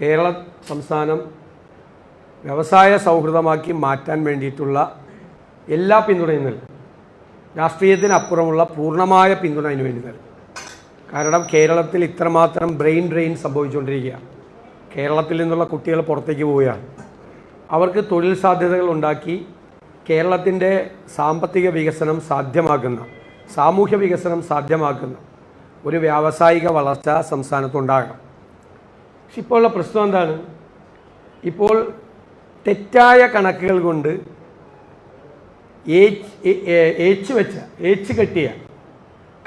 കേരള സംസ്ഥാനം വ്യവസായ സൗഹൃദമാക്കി മാറ്റാൻ വേണ്ടിയിട്ടുള്ള എല്ലാ പിന്തുണയും നൽകും. രാഷ്ട്രീയത്തിനപ്പുറമുള്ള പൂർണമായ പിന്തുണ അതിന് വേണ്ടി നൽകും. കാരണം കേരളത്തിൽ ഇത്രമാത്രം ബ്രെയിൻ ഡ്രെയിൻ സംഭവിച്ചുകൊണ്ടിരിക്കുകയാണ് കേരളത്തിൽ നിന്നുള്ള കുട്ടികൾ പുറത്തേക്ക് പോവുകയാണ്. അവർക്ക് തൊഴിൽ സാധ്യതകൾ ഉണ്ടാക്കി കേരളത്തിന്റെ സാമ്പത്തിക വികസനം സാധ്യമാക്കുന്ന സാമൂഹ്യ വികസനം സാധ്യമാക്കുന്ന ഒരു വ്യാവസായിക വളർച്ച സംസ്ഥാനത്തുണ്ടാകണം. പക്ഷെ ഇപ്പോൾ ഉള്ള പ്രശ്നം എന്താണ്? ഇപ്പോൾ തെറ്റായ കണക്കുകൾ കൊണ്ട് ഏച്ച് വെച്ച ഏച്ച് കെട്ടിയ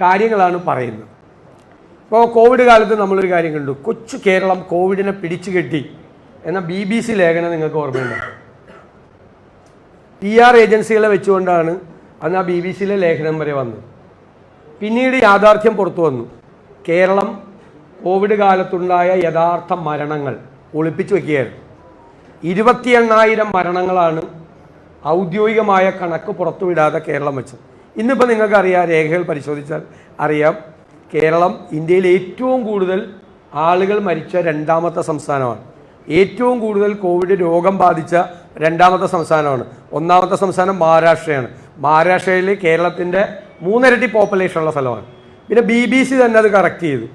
കാര്യങ്ങളാണ് പറയുന്നത്. ഇപ്പോൾ കോവിഡ് കാലത്ത് നമ്മളൊരു കാര്യം കണ്ടു. കൊച്ചു കേരളം കോവിഡിനെ പിടിച്ചു കെട്ടി എന്ന ബി ബി സി ലേഖനം നിങ്ങൾക്ക് ഓർമ്മയുണ്ട്? പി ആർ ഏജൻസികളെ വെച്ചുകൊണ്ടാണ് അന്ന് ആ ബി ബി സിയിലെ ലേഖനം വരെ വന്നത്. പിന്നീട് യാഥാർത്ഥ്യം പുറത്തു വന്നു. കേരളം കോവിഡ് കാലത്തുണ്ടായ യഥാർത്ഥ മരണങ്ങൾ ഒളിപ്പിച്ചു വയ്ക്കുകയായിരുന്നു. ഇരുപത്തി എണ്ണായിരം മരണങ്ങളാണ് ഔദ്യോഗികമായ കണക്ക് പുറത്തുവിടാതെ കേരളം വെച്ചത്. ഇന്നിപ്പോൾ നിങ്ങൾക്കറിയാം രേഖകൾ പരിശോധിച്ചാൽ അറിയാം. കേരളം ഇന്ത്യയിൽ ഏറ്റവും കൂടുതൽ ആളുകൾ മരിച്ച രണ്ടാമത്തെ സംസ്ഥാനമാണ്. ഏറ്റവും കൂടുതൽ കോവിഡ് രോഗം ബാധിച്ച രണ്ടാമത്തെ സംസ്ഥാനമാണ്. ഒന്നാമത്തെ സംസ്ഥാനം മഹാരാഷ്ട്രയാണ്. മഹാരാഷ്ട്രയിൽ കേരളത്തിന്റെ മൂന്നിരട്ടി പോപ്പുലേഷൻ ഉള്ള സ്ഥലമാണ്. പിന്നെ ബി ബി സി തന്നെ അത് കറക്റ്റ് ചെയ്തു.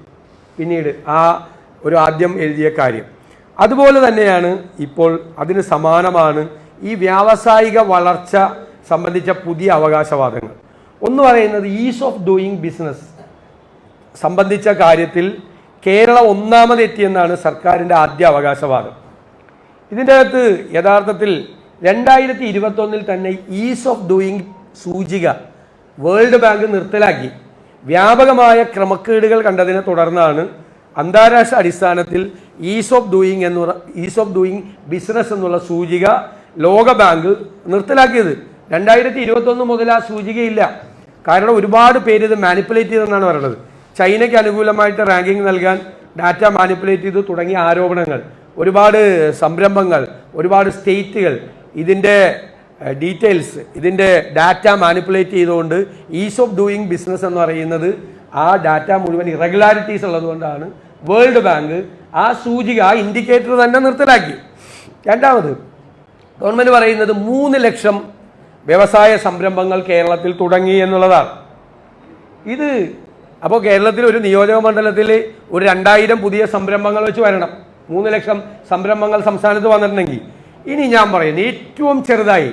പിന്നീട് ആ ഒരു ആദ്യം എഴുതിയ കാര്യം. അതുപോലെ തന്നെയാണ് ഇപ്പോൾ അതിന് സമാനമാണ് ഈ വ്യാവസായിക വളർച്ച സംബന്ധിച്ച പുതിയ അവകാശവാദങ്ങൾ. ഒന്ന് പറയുന്നത് ഈസ് ഓഫ് ഡൂയിങ് ബിസിനസ് സംബന്ധിച്ച കാര്യത്തിൽ കേരളം ഒന്നാമതെത്തിയെന്നാണ് സർക്കാരിന്റെ ആദ്യ അവകാശവാദം. ഇതിന്റെ അകത്ത് യഥാർത്ഥത്തിൽ രണ്ടായിരത്തി ഇരുപത്തൊന്നിൽ തന്നെ ഈസ് ഓഫ് ഡൂയിങ് സൂചിക വേൾഡ് ബാങ്ക് നിർത്തലാക്കി. വ്യാപകമായ ക്രമക്കേടുകൾ കണ്ടതിനെ തുടർന്നാണ് അന്താരാഷ്ട്ര അടിസ്ഥാനത്തിൽ ഈസ് ഓഫ് ഡൂയിങ് എന്ന് ഈസ് ഓഫ് ഡൂയിങ് ബിസിനസ് എന്നുള്ള സൂചിക ലോക ബാങ്ക് നിർത്തലാക്കിയത്. രണ്ടായിരത്തി ഇരുപത്തൊന്ന് മുതൽ ആ സൂചികയില്ല. കാരണം ഒരുപാട് പേര് ഇത് മാനിപ്പുലേറ്റ് ചെയ്തെന്നാണ് പറയുന്നത്. ചൈനയ്ക്ക് അനുകൂലമായിട്ട് റാങ്കിങ് നൽകാൻ ഡാറ്റ മാനിപ്പുലേറ്റ് ചെയ്തു തുടങ്ങിയ ആരോപണങ്ങൾ. ഒരുപാട് സംരംഭങ്ങൾ ഒരുപാട് സ്റ്റേറ്റുകൾ ഇതിന്റെ ഡീറ്റെയിൽസ് ഇതിന്റെ ഡാറ്റ മാനിപ്പുലേറ്റ് ചെയ്തുകൊണ്ട് ഈസ് ഓഫ് ഡൂയിങ് ബിസിനസ് എന്ന് പറയുന്നത് ആ ഡാറ്റ മുഴുവൻ ഇറഗുലാരിറ്റീസ് ഉള്ളതുകൊണ്ടാണ് വേൾഡ് ബാങ്ക് ആ സൂചിക ആ ഇൻഡിക്കേറ്റർ തന്നെ നിർത്തലാക്കി. രണ്ടാമത് ഗവൺമെന്റ് പറയുന്നത് മൂന്ന് ലക്ഷം വ്യവസായ സംരംഭങ്ങൾ കേരളത്തിൽ തുടങ്ങി എന്നുള്ളതാണ്. ഇത് അപ്പോൾ കേരളത്തിൽ ഒരു നിയോജക മണ്ഡലത്തിൽ ഒരു രണ്ടായിരം പുതിയ സംരംഭങ്ങൾ വെച്ച് വരണം. മൂന്ന് ലക്ഷം സംരംഭങ്ങൾ സംസ്ഥാനത്ത് വന്നിട്ടുണ്ടെങ്കിൽ. ഇനി ഞാൻ പറയുന്നത് ഏറ്റവും ചെറുതായി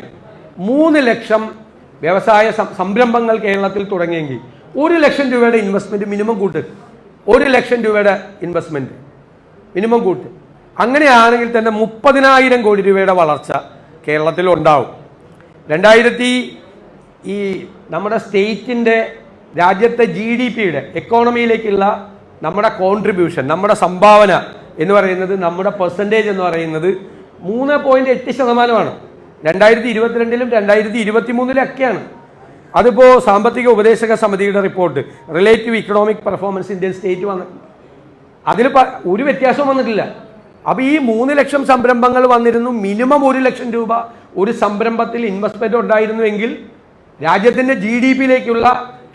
മൂന്ന് ലക്ഷം വ്യവസായ സംരംഭങ്ങൾ കേരളത്തിൽ തുടങ്ങിയെങ്കിൽ ഒരു ലക്ഷം രൂപയുടെ ഇൻവെസ്റ്റ്മെന്റ് മിനിമം കൂട്ട്. ഒരു ലക്ഷം രൂപയുടെ ഇൻവെസ്റ്റ്മെന്റ് മിനിമം കൂട്ട്. അങ്ങനെയാണെങ്കിൽ തന്നെ മുപ്പതിനായിരം കോടി രൂപയുടെ വളർച്ച കേരളത്തിൽ ഉണ്ടാവും. രണ്ടായിരത്തി ഈ നമ്മുടെ സ്റ്റേറ്റിന്റെ രാജ്യത്തെ ജി ഡി പിയുടെ എക്കോണമിയിലേക്കുള്ള നമ്മുടെ കോൺട്രിബ്യൂഷൻ നമ്മുടെ സംഭാവന എന്ന് പറയുന്നത് നമ്മുടെ പെർസെന്റേജ് എന്ന് പറയുന്നത് മൂന്ന് പോയിന്റ് എട്ട് ശതമാനമാണ്. രണ്ടായിരത്തി ഇരുപത്തിരണ്ടിലും രണ്ടായിരത്തി ഇരുപത്തി മൂന്നിലൊക്കെയാണ് അതിപ്പോൾ സാമ്പത്തിക ഉപദേശക സമിതിയുടെ report relative economic performance Indian state വന്നിട്ടുണ്ട് അതിൽ ഒരു വ്യത്യാസവും വന്നിട്ടില്ല. അപ്പോൾ ഈ മൂന്ന് ലക്ഷം സംരംഭങ്ങൾ വന്നിരുന്നു മിനിമം ഒരു ലക്ഷം രൂപ ഒരു സംരംഭത്തിൽ ഇൻവെസ്റ്റ്മെന്റ് ഉണ്ടായിരുന്നുവെങ്കിൽ രാജ്യത്തിന്റെ ജി ഡി പിയിലേക്കുള്ള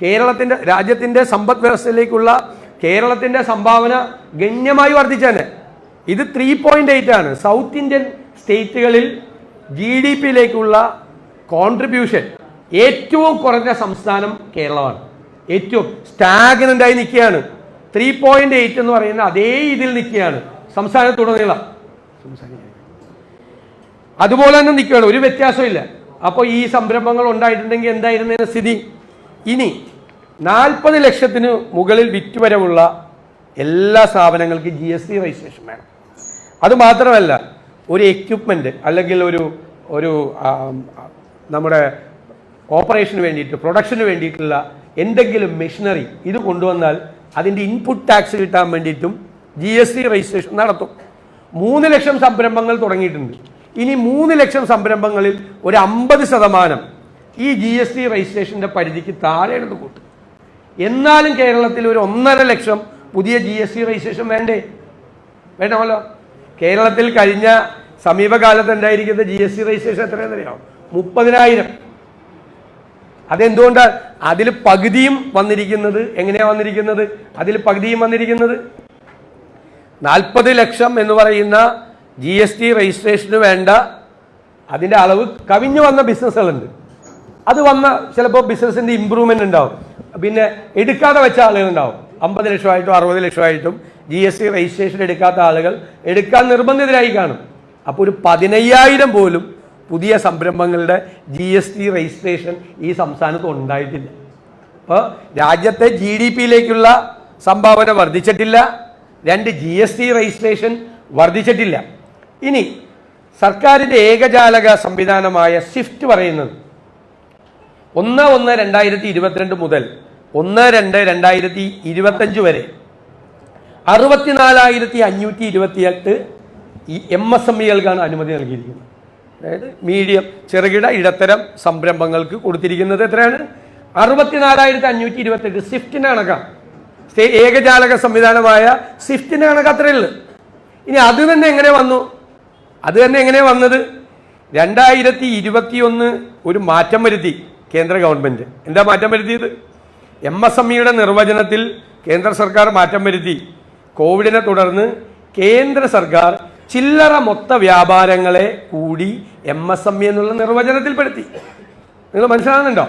കേരളത്തിന്റെ രാജ്യത്തിന്റെ സമ്പദ് വ്യവസ്ഥയിലേക്കുള്ള കേരളത്തിന്റെ സംഭാവന ഗണ്യമായി വർദ്ധിച്ചേനെ. ഇത് ത്രീ പോയിന്റ് എയ്റ്റ് ആണ്. സൗത്ത് ഇന്ത്യൻ സ്റ്റേറ്റുകളിൽ ജി ഡി പിയിലേക്കുള്ള കോൺട്രിബ്യൂഷൻ ഏറ്റവും കുറഞ്ഞ സംസ്ഥാനം കേരളമാണ്. ഏറ്റവും സ്റ്റാഗ്നന്റ് ആയി നിൽക്കുകയാണ്. ത്രീ പോയിന്റ് എയ്റ്റ് എന്ന് പറയുന്ന അതേ ഇതിൽ നിൽക്കുകയാണ് സംസ്ഥാനത്തുടനീളം. അതുപോലെ തന്നെ നിൽക്കുകയാണ്. ഒരു വ്യത്യാസമില്ല അപ്പോൾ ഈ സംരംഭങ്ങൾ ഉണ്ടായിട്ടുണ്ടെങ്കിൽ എന്തായിരുന്നതിന് സ്ഥിതി? ഇനി നാൽപ്പത് ലക്ഷത്തിന് മുകളിൽ വിറ്റുവരവുള്ള എല്ലാ സ്ഥാപനങ്ങൾക്കും ജി എസ് ടി രജിസ്ട്രേഷൻ വേണം. അത് മാത്രമല്ല ഒരു എക്യുപ്മെന്റ് അല്ലെങ്കിൽ ഒരു ഒരു നമ്മുടെ ഓപ്പറേഷന് വേണ്ടിയിട്ട് പ്രൊഡക്ഷന് വേണ്ടിയിട്ടുള്ള എന്തെങ്കിലും മെഷീനറി ഇത് കൊണ്ടുവന്നാൽ അതിന്റെ ഇൻപുട്ട് ടാക്സ് കിട്ടാൻ വേണ്ടിയിട്ടും ജി എസ് ടി രജിസ്ട്രേഷൻ നടത്തും. മൂന്ന് ലക്ഷം സംരംഭങ്ങൾ തുടങ്ങിയിട്ടുണ്ട്. ഇനി മൂന്ന് ലക്ഷം സംരംഭങ്ങളിൽ ഒരു അമ്പത് ശതമാനം ഈ ജി എസ് ടി രജിസ്ട്രേഷന്റെ പരിധിക്ക് താഴെ എടുത്ത് കൂട്ടും. എന്നാലും കേരളത്തിൽ ഒരു ഒന്നര ലക്ഷം പുതിയ ജി എസ് ടി രജിസ്ട്രേഷൻ വേണ്ടേ? വേണമല്ലോ കേരളത്തിൽ കഴിഞ്ഞ സമീപകാലത്ത് ഉണ്ടായിരിക്കുന്ന ജി എസ് ടി രജിസ്ട്രേഷൻ എത്രയെന്നറിയാമോ മുപ്പതിനായിരം. അതെന്തുകൊണ്ട്? അതിൽ പകുതിയും വന്നിരിക്കുന്നത് എങ്ങനെയാണ് വന്നിരിക്കുന്നത്? അതിൽ പകുതിയും വന്നിരിക്കുന്നത് നാൽപ്പത് ലക്ഷം എന്ന് പറയുന്ന ജി എസ് ടി രജിസ്ട്രേഷന് വേണ്ട അതിന്റെ അളവ് കവിഞ്ഞു വന്ന ബിസിനസ്സുകളുണ്ട് അത് വന്ന ചിലപ്പോൾ ബിസിനസ്സിന്റെ ഇമ്പ്രൂവ്മെന്റ് ഉണ്ടാവും. പിന്നെ എടുക്കാതെ വെച്ച ആളുകളുണ്ടാവും. അമ്പത് ലക്ഷമായിട്ടും അറുപത് ലക്ഷമായിട്ടും ജി എസ് ടി രജിസ്ട്രേഷൻ എടുക്കാത്ത ആളുകൾ എടുക്കാൻ നിർബന്ധിതരായി കാണും. അപ്പോൾ ഒരു പതിനയ്യായിരം പോലും പുതിയ സംരംഭങ്ങളുടെ ജി എസ് ടി രജിസ്ട്രേഷൻ ഈ സംസ്ഥാനത്ത് ഉണ്ടായിട്ടില്ല. അപ്പോൾ രാജ്യത്തെ ജി ഡി പിയിലേക്കുള്ള സംഭാവന വർദ്ധിച്ചിട്ടില്ല. രണ്ട് ജി എസ് ടി രജിസ്ട്രേഷൻ വർദ്ധിച്ചിട്ടില്ല. ഇനി സർക്കാരിന്റെ ഏകജാലക സംവിധാനമായ സ്വിഫ്റ്റ് പറയുന്നത് ഒന്ന് ഒന്ന് രണ്ടായിരത്തി ഇരുപത്തിരണ്ട് മുതൽ ഒന്ന് രണ്ട് രണ്ടായിരത്തി ഇരുപത്തഞ്ച് വരെ. അറുപത്തിനാലായിരത്തി അഞ്ഞൂറ്റി ഇരുപത്തിയെട്ട് ഈ എം എസ് എം ഇകൾക്കാണ് അനുമതി നൽകിയിരിക്കുന്നത്. അതായത് മീഡിയം ചെറുകിട ഇടത്തരം സംരംഭങ്ങൾക്ക് കൊടുത്തിരിക്കുന്നത് എത്രയാണ്? അറുപത്തിനാലായിരത്തി അഞ്ഞൂറ്റി ഇരുപത്തെട്ട് സ്വിഫ്റ്റിന്റെ കണക്കാണ് സ്റ്റേ- ഏകജാലക സംവിധാനമായ സ്വിഫ്റ്റിന്റെ കണക്ക് അത്രയുള്ളൂ ഇനി അത് തന്നെ എങ്ങനെ വന്നു? അത് തന്നെ എങ്ങനെ വന്നത്? രണ്ടായിരത്തി ഇരുപത്തിയൊന്ന് ഒരു മാറ്റം വരുത്തി കേന്ദ്ര ഗവൺമെന്റ്. എന്താ മാറ്റം വരുത്തിയത്? എം എസ് എം ഇയുടെ നിർവചനത്തിൽ കേന്ദ്ര സർക്കാർ മാറ്റം വരുത്തി. കോവിഡിനെ തുടർന്ന് കേന്ദ്ര സർക്കാർ ചില്ലറ മൊത്ത വ്യാപാരങ്ങളെ കൂടി എം എസ് എം ഇ എന്നുള്ള നിർവചനത്തിൽപ്പെടുത്തി. നിങ്ങൾ മനസ്സിലാകുന്നുണ്ടോ?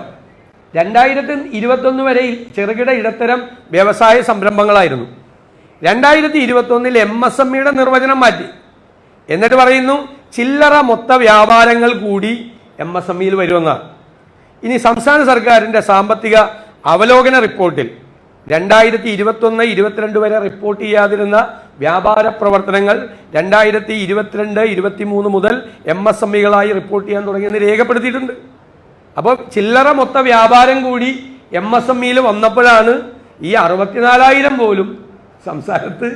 രണ്ടായിരത്തി ഇരുപത്തൊന്ന് വരെ ചെറുകിട ഇടത്തരം വ്യവസായ സംരംഭങ്ങളായിരുന്നു. രണ്ടായിരത്തി ഇരുപത്തൊന്നിൽ എം എസ് എം ഇയുടെ നിർവചനം മാറ്റി. എന്നിട്ട് പറയുന്നു ചില്ലറ മൊത്ത വ്യാപാരങ്ങൾ കൂടി എം എസ് എം ഇയിൽ വരുമെന്നാണ്. ഇനി സംസ്ഥാന സർക്കാരിന്റെ സാമ്പത്തിക അവലോകന റിപ്പോർട്ടിൽ രണ്ടായിരത്തി ഇരുപത്തൊന്ന് ഇരുപത്തിരണ്ട് വരെ റിപ്പോർട്ട് ചെയ്യാതിരുന്ന വ്യാപാര പ്രവർത്തനങ്ങൾ രണ്ടായിരത്തി ഇരുപത്തിരണ്ട് ഇരുപത്തിമൂന്ന് മുതൽ എം എസ് എം ഇകളായി റിപ്പോർട്ട് ചെയ്യാൻ തുടങ്ങിയെന്ന് രേഖപ്പെടുത്തിയിട്ടുണ്ട്. അപ്പോൾ ചില്ലറ മൊത്ത വ്യാപാരം കൂടി എം എസ് എം ഇയിൽ വന്നപ്പോഴാണ് ഈ അറുപത്തിനാലായിരം പോലും സംസ്ഥാനത്ത്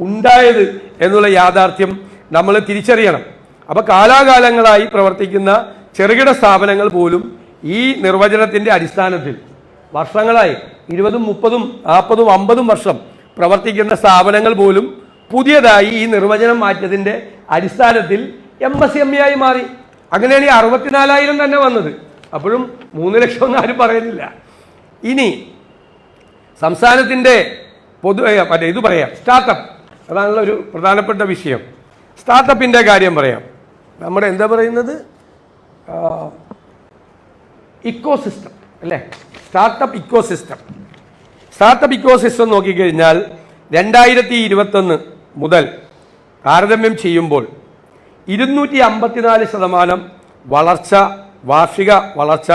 ഉണ്ടായത് എന്നുള്ള യാഥാർത്ഥ്യം നമ്മൾ തിരിച്ചറിയണം. അപ്പോൾ കാലാകാലങ്ങളായി പ്രവർത്തിക്കുന്ന ചെറുകിട സ്ഥാപനങ്ങൾ പോലും ഈ നിർവചനത്തിന്റെ അടിസ്ഥാനത്തിൽ വർഷങ്ങളായി. ഇരുപതും മുപ്പതും നാൽപ്പതും അമ്പതും വർഷം പ്രവർത്തിക്കുന്ന സ്ഥാപനങ്ങൾ പോലും പുതിയതായി ഈ നിർവചനം മാറ്റിയതിന്റെ അടിസ്ഥാനത്തിൽ എം എസ് എം ആയി മാറി. അങ്ങനെയാണ് ഈ അറുപത്തിനാലായിരം തന്നെ വന്നത്. അപ്പോഴും മൂന്ന് ലക്ഷം ഒന്നും ആരും പറയുന്നില്ല. ഇനി സംസ്ഥാനത്തിന്റെ പൊതു മറ്റേ ഇത് പറയാം. സ്റ്റാർട്ടപ്പ്. അതാണല്ലോ ഒരു പ്രധാനപ്പെട്ട വിഷയം. സ്റ്റാർട്ടപ്പിന്റെ കാര്യം പറയാം. നമ്മുടെ എന്താ പറയുന്നത്? ഇക്കോ സിസ്റ്റം അല്ലേ? Startup ecosystem startup ecosystem നോക്കിക്കഴിഞ്ഞാൽ രണ്ടായിരത്തി ഇരുപത്തൊന്ന് മുതൽ താരതമ്യം ചെയ്യുമ്പോൾ ഇരുന്നൂറ്റി അമ്പത്തിനാല് ശതമാനം വളർച്ച വാർഷിക വളർച്ച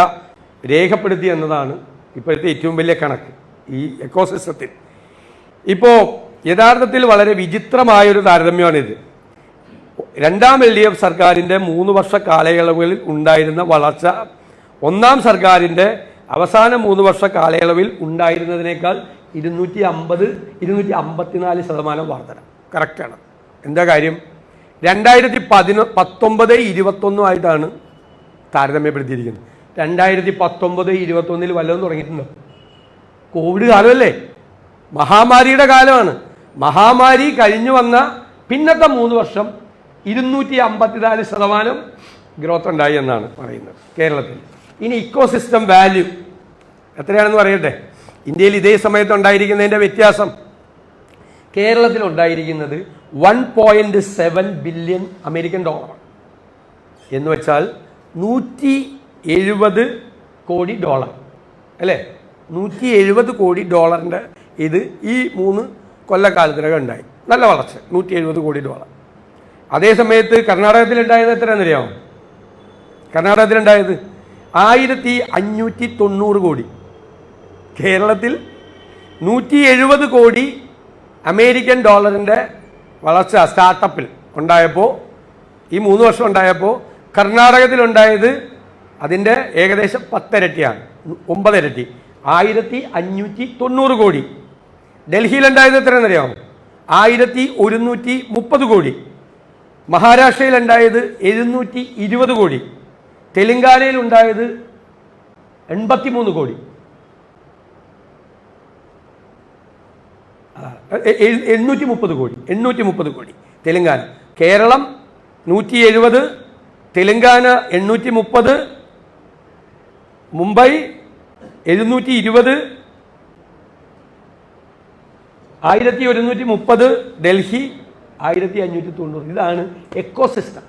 രേഖപ്പെടുത്തി എന്നതാണ് ഇപ്പോഴത്തെ ഏറ്റവും വലിയ കണക്ക് ഈ എക്കോസിസ്റ്റത്തിൽ ഇപ്പോൾ യഥാർത്ഥത്തിൽ വളരെ വിചിത്രമായൊരു താരതമ്യമാണിത്. രണ്ടാം എൽ ഡി എഫ് സർക്കാരിന്റെ മൂന്ന് വർഷ കാലയളവുകളിൽ ഉണ്ടായിരുന്ന വളർച്ച ഒന്നാം സർക്കാരിന്റെ അവസാന മൂന്ന് വർഷ കാലയളവിൽ ഉണ്ടായിരുന്നതിനേക്കാൾ ഇരുന്നൂറ്റി അമ്പത് ഇരുന്നൂറ്റി അമ്പത്തിനാല് ശതമാനം വർധന. കറക്റ്റാണ് എന്താ കാര്യം? രണ്ടായിരത്തി പതിനൊ പത്തൊമ്പത് ഇരുപത്തൊന്നുമായിട്ടാണ് താരതമ്യപ്പെടുത്തിയിരിക്കുന്നത്. രണ്ടായിരത്തി പത്തൊമ്പത് ഇരുപത്തൊന്നിൽ വല്ലതും തുടങ്ങിയിട്ടുണ്ട്? കോവിഡ് കാലമല്ലേ? മഹാമാരിയുടെ കാലമാണ്. മഹാമാരി കഴിഞ്ഞു വന്ന പിന്നത്തെ മൂന്ന് വർഷം ഇരുന്നൂറ്റി അമ്പത്തിനാല് ശതമാനം ഗ്രോത്ത് ഉണ്ടായി എന്നാണ് പറയുന്നത് കേരളത്തിൽ. ഇനി ഇക്കോസിസ്റ്റം വാല്യൂ എത്രയാണെന്ന് പറയട്ടെ? ഇന്ത്യയിൽ ഇതേ സമയത്ത് ഉണ്ടായിരിക്കുന്നതിന്റെ വ്യത്യാസം. കേരളത്തിൽ ഉണ്ടായിരിക്കുന്നത് one point seven billion American dollar എന്ന് വെച്ചാൽ നൂറ്റി എഴുപത് കോടി ഡോളർ അല്ലേ? നൂറ്റി എഴുപത് കോടി ഡോളറിന്റെ ഇത് ഈ മൂന്ന് കൊല്ലക്കാലത്തിനകം ഉണ്ടായി. നല്ല വളർച്ച. നൂറ്റി എഴുപത് കോടി ഡോളർ അതേസമയത്ത് കർണാടകത്തിലുണ്ടായത് എത്രയാണെന്നറിയാമോ? കർണാടകത്തിലുണ്ടായത് ആയിരത്തി അഞ്ഞൂറ്റി തൊണ്ണൂറ് കോടി. കേരളത്തിൽ നൂറ്റി എഴുപത് കോടി അമേരിക്കൻ ഡോളറിന്റെ വളർച്ച സ്റ്റാർട്ടപ്പിൽ ഉണ്ടായപ്പോൾ ഈ മൂന്ന് വർഷം ഉണ്ടായപ്പോൾ കർണാടകത്തിലുണ്ടായത് അതിന്റെ ഏകദേശം പത്തിരട്ടിയാണ് ഒമ്പതിരട്ടി. ആയിരത്തി അഞ്ഞൂറ്റി തൊണ്ണൂറ് കോടി. ഡൽഹിയിലുണ്ടായത് എത്രയെന്നറിയാമോ ആയിരത്തി ഒരുന്നൂറ്റി മുപ്പത് കോടി. മഹാരാഷ്ട്രയിലുണ്ടായത് എഴുന്നൂറ്റി ഇരുപത് കോടി. തെലങ്കാനയിൽ ഉണ്ടായത് എൺപത്തിമൂന്ന് കോടി. എണ്ണൂറ്റി മുപ്പത് കോടി എണ്ണൂറ്റി മുപ്പത് കോടി തെലങ്കാന. കേരളം നൂറ്റി എഴുപത് തെലങ്കാന എണ്ണൂറ്റി മുപ്പത് മുംബൈ എഴുന്നൂറ്റി ഇരുപത് ആയിരത്തി ഒരുന്നൂറ്റി മുപ്പത് ഡൽഹി ആയിരത്തി അഞ്ഞൂറ്റി തൊണ്ണൂറ് ഇതാണ് എക്കോസിസ്റ്റം.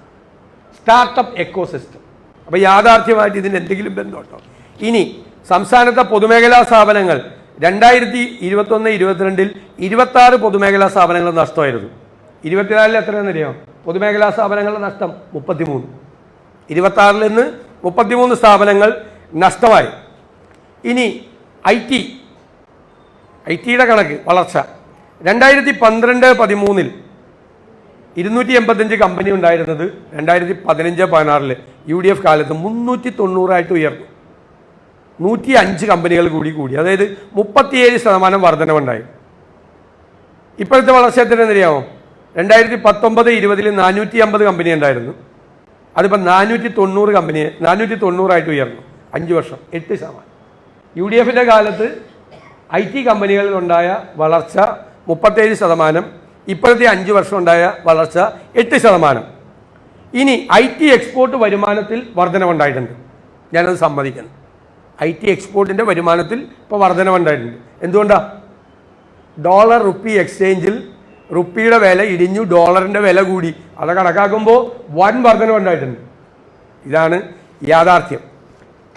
Startup ecosystem. അപ്പോൾ യാഥാർത്ഥ്യമായിട്ട് ഇതിന് എന്തെങ്കിലും ബന്ധമുണ്ടോ? ഇനി സംസ്ഥാനത്തെ പൊതുമേഖലാ സ്ഥാപനങ്ങൾ രണ്ടായിരത്തി ഇരുപത്തൊന്ന് ഇരുപത്തിരണ്ടിൽ ഇരുപത്തി ആറ് പൊതുമേഖലാ സ്ഥാപനങ്ങൾ നഷ്ടമായിരുന്നു. ഇരുപത്തിനാലിൽ എത്രയാണെന്നറിയാം? പൊതുമേഖലാ സ്ഥാപനങ്ങളുടെ നഷ്ടം മുപ്പത്തിമൂന്ന്. ഇരുപത്തി ആറിൽ നിന്ന് മുപ്പത്തിമൂന്ന് സ്ഥാപനങ്ങൾ നഷ്ടമായി. ഇനി ഐ ടി. ഐ ടിയുടെ കണക്ക് വളർച്ച. രണ്ടായിരത്തി പന്ത്രണ്ട് പതിമൂന്നിൽ ഇരുന്നൂറ്റി എൺപത്തഞ്ച് കമ്പനി ഉണ്ടായിരുന്നത് രണ്ടായിരത്തി പതിനഞ്ച് പതിനാറിൽ യു ഡി എഫ് കാലത്ത് മുന്നൂറ്റി തൊണ്ണൂറായിട്ട് ഉയർന്നു. നൂറ്റി അഞ്ച് കമ്പനികൾ കൂടി കൂടി. അതായത് മുപ്പത്തിയേഴ് ശതമാനം വർധനവുണ്ടായി. ഇപ്പോഴത്തെ വളർച്ച എത്ര എന്നറിയാമോ? രണ്ടായിരത്തി പത്തൊമ്പത് ഇരുപതിൽ നാനൂറ്റി അമ്പത് കമ്പനി ഉണ്ടായിരുന്നു. അതിപ്പോൾ നാനൂറ്റി തൊണ്ണൂറ് കമ്പനി നാനൂറ്റി തൊണ്ണൂറായിട്ട് ഉയർന്നു. അഞ്ച് വർഷം എട്ട് ശതമാനം. യു ഡി എഫിന്റെ കാലത്ത് ഐ ടി കമ്പനികളിലുണ്ടായ വളർച്ച മുപ്പത്തേഴ് ശതമാനം ഇപ്പോഴത്തെ അഞ്ച് വർഷം ഉണ്ടായ വളർച്ച എട്ട് ശതമാനം. ഇനി ഐ ടി എക്സ്പോർട്ട് വരുമാനത്തിൽ വർധനവുണ്ടായിട്ടുണ്ട്. ഞാനത് സമ്മതിക്കുന്നു ഐ ടി എക്സ്പോർട്ടിന്റെ വരുമാനത്തിൽ ഇപ്പോൾ വർധനവുണ്ടായിട്ടുണ്ട്. എന്തുകൊണ്ടാണ് ഡോളർ റുപ്പി എക്സ്ചേഞ്ചിൽ റുപ്പിയുടെ വില ഇടിഞ്ഞു ഡോളറിന്റെ വില കൂടി. അത് കണക്കാക്കുമ്പോൾ വൻ വർധനവുണ്ടായിട്ടുണ്ട്. ഇതാണ് യാഥാർത്ഥ്യം.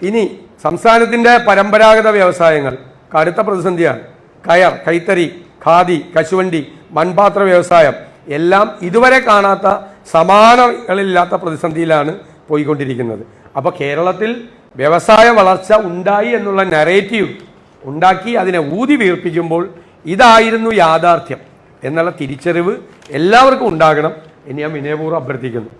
ഇനി സംസ്ഥാനത്തിന്റെ പരമ്പരാഗത വ്യവസായങ്ങൾ കടുത്ത പ്രതിസന്ധിയാണ്. കയർ കൈത്തറി ഖാദി കശുവണ്ടി മൺപാത്ര വ്യവസായം എല്ലാം ഇതുവരെ കാണാത്ത സമാനങ്ങളില്ലാത്ത പ്രതിസന്ധിയിലാണ് പോയിക്കൊണ്ടിരിക്കുന്നത്. അപ്പോൾ കേരളത്തിൽ വ്യവസായ വളർച്ച ഉണ്ടായി എന്നുള്ള നരേറ്റീവ് ഉണ്ടാക്കി അതിനെ ഊതി വീർപ്പിക്കുമ്പോൾ ഇതായിരുന്നു യാഥാർത്ഥ്യം. എന്നുള്ള തിരിച്ചറിവ് എല്ലാവർക്കും ഉണ്ടാകണം എന്ന് ഞാൻ വിനയപൂർവം അഭ്യർത്ഥിക്കുന്നു.